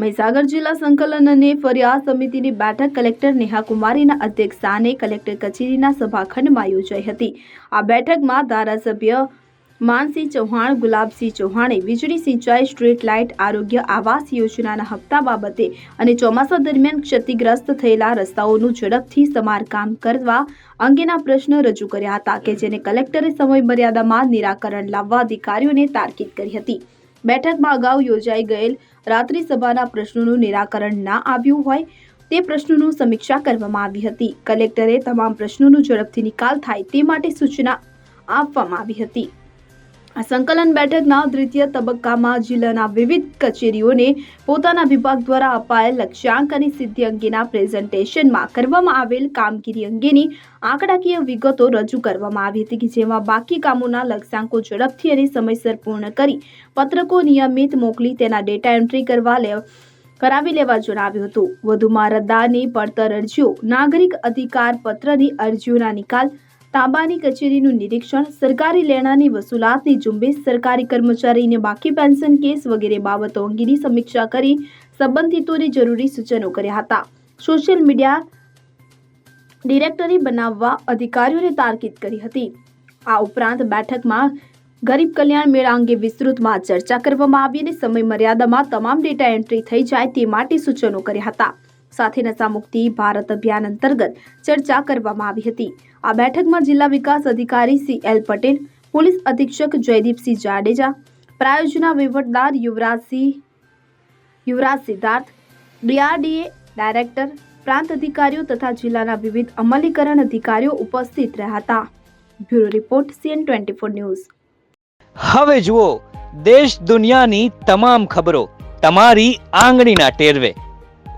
મહીસાગર જિલ્લા સંકલન અને ફરિયાદ સમિતિની બેઠક કલેક્ટર નેહા કુમારીના અધ્યક્ષસ્થાને કલેક્ટર કચેરીના સભાખંડમાં યોજાઈ હતી. આ બેઠકમાં ધારાસભ્ય માનસિંહ ચૌહાણ, ગુલાબસિંહ ચૌહાણે, વીજળી સિંચાઈ, સ્ટ્રીટ લાઇટ, આરોગ્ય, આવાસ યોજનાના હપ્તા બાબતે અને ચોમાસા દરમિયાન ક્ષતિગ્રસ્ત થયેલા રસ્તાઓનું ઝડપથી સમારકામ કરવા અંગેના પ્રશ્ન રજૂ કર્યા હતા કે જેને કલેક્ટરે સમય મર્યાદામાં નિરાકરણ લાવવા અધિકારીઓને તાર્કિક કરી હતી. બેઠકમાં અગાઉ યોજાઈ ગયેલ રાત્રિ સભાના પ્રશ્નોનું નિરાકરણ ના આવ્યું હોય તે પ્રશ્નોનું સમીક્ષા કરવામાં આવી હતી. કલેક્ટરે તમામ પ્રશ્નોનો ઝડપથી નિકાલ થાય તે માટે સૂચના આપવામાં આવી હતી. આ સંકલન બેઠકના દ્વિતીય તબક્કામાં જિલ્લાના વિવિધ કચેરીઓને પોતાના વિભાગ દ્વારા અપાયેલ લક્ષ્યાંક અને સિદ્ધિ અંગેના પ્રેઝન્ટેશનમાં કરવામાં આવેલ કામગીરી અંગેની આંકડાકીય વિગતો રજૂ કરવામાં આવી હતી કે જેમાં બાકી કામોના લક્ષ્યાંકો ઝડપથી અને સમયસર પૂર્ણ કરી પત્રકો નિયમિત મોકલી તેના ડેટા એન્ટ્રી કરવા લે કરાવી લેવા જણાવ્યું હતું. વધુમાં રદ્દાની પડતર અરજીઓ, નાગરિક અધિકાર પત્રની અરજીઓના નિકાલ તાબાની કચેરીનું નિરીક્ષણ, સરકારી લેણાની વસૂલાતની ઝુંબેશ, સરકારી કર્મચારીને બાકી પેન્શન કેસ વગેરે બાબતો અંગેની સમીક્ષા કરી સંબંધિતોને જરૂરી સૂચનો કર્યા હતા. સોશિયલ મીડિયા ડિરેક્ટરી બનાવવા અધિકારીઓને તાર્કિત કરી હતી. આ ઉપરાંત બેઠકમાં ગરીબ કલ્યાણ મેળા અંગે વિસ્તૃતમાં ચર્ચા કરવામાં આવી અને સમય મર્યાદામાં તમામ ડેટા એન્ટ્રી થઈ જાય તે માટે સૂચનો કર્યા હતા. સાથે નશામુક્તિ ભારત અભિયાન અંતર્ગત ચર્ચા કરવામાં આવી હતી. આ બેઠકમાં જિલ્લા વિકાસ અધિકારી સી એલ પટેલ, પોલીસ અધિક્ષક જયદીપસિંહ જાડેજા, પ્રાયોજના વહીવટદાર યુવરાજસિંહ યુવરાજ સિદ્ધાર્થ, ડીઆરડીએ ડાયરેક્ટર, પ્રાંત અધિકારીઓ તથા જિલ્લાના વિવિધ અમલીકરણ અધિકારીઓ ઉપસ્થિત રહ્યા હતા. Bureau report CN twenty four news. હવે જુઓ, દેશ દુનિયાની તમામ ખબરો, તમારી આંગળીના ટેરવે.